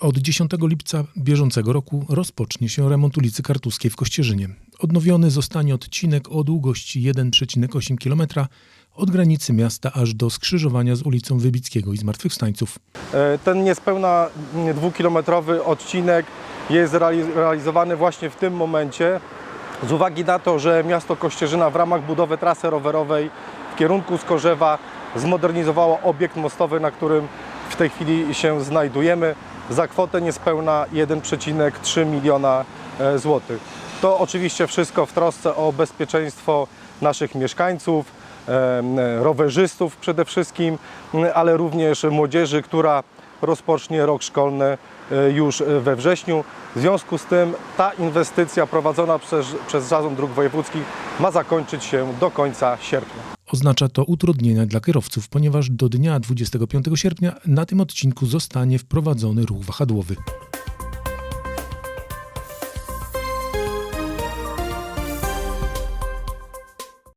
Od 10 lipca bieżącego roku rozpocznie się remont ulicy Kartuskiej w Kościerzynie. Odnowiony zostanie odcinek o długości 1,8 km od granicy miasta aż do skrzyżowania z ulicą Wybickiego i Zmartwychwstańców. E, Ten niespełna mm, dwukilometrowy odcinek jest reali- realizowany właśnie w tym momencie z uwagi na to, że miasto Kościerzyna w ramach budowy trasy rowerowej w kierunku Skorzewa zmodernizowało obiekt mostowy, na którym w tej chwili się znajdujemy za kwotę niespełna 1,3 miliona e, złotych. To oczywiście wszystko w trosce o bezpieczeństwo naszych mieszkańców, em, rowerzystów przede wszystkim, ale również młodzieży, która rozpocznie rok szkolny e, już we wrześniu. W związku z tym ta inwestycja prowadzona przez, przez Zarząd Dróg Wojewódzkich ma zakończyć się do końca sierpnia. Oznacza to utrudnienia dla kierowców, ponieważ do dnia 25 sierpnia na tym odcinku zostanie wprowadzony ruch wahadłowy.